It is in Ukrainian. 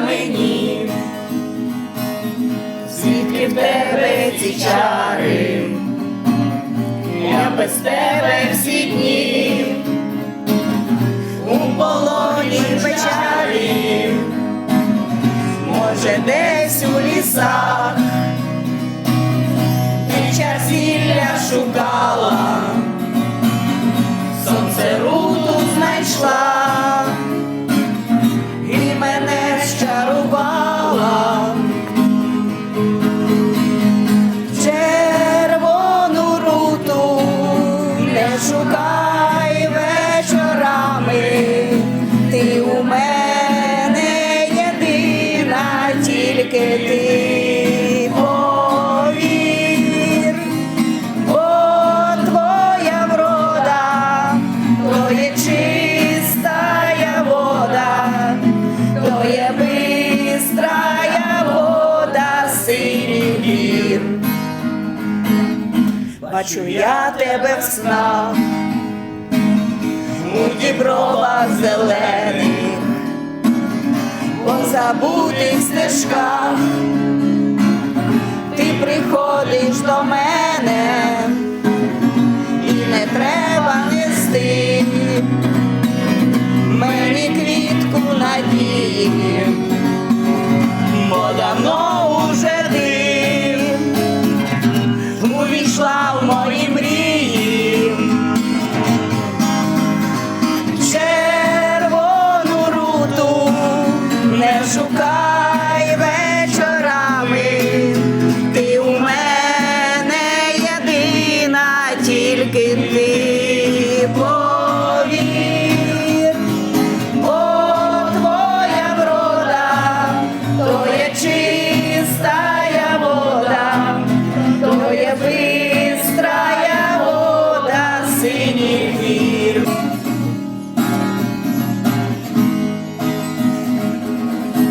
мені, звідки в тебе ці чари, я без тебе всі дні, у полоні печалі, може десь у тільки ти повір, бо твоя врода, то чистая вода, то є бистрая вода, синій гір. Бачу я тебе в снах, у дібровах зелених, по забутих стежках, ти приходиш до мене, і не треба нести мені квітку надії, бо давно шукай вечорами, ти у мене єдина, тільки ти.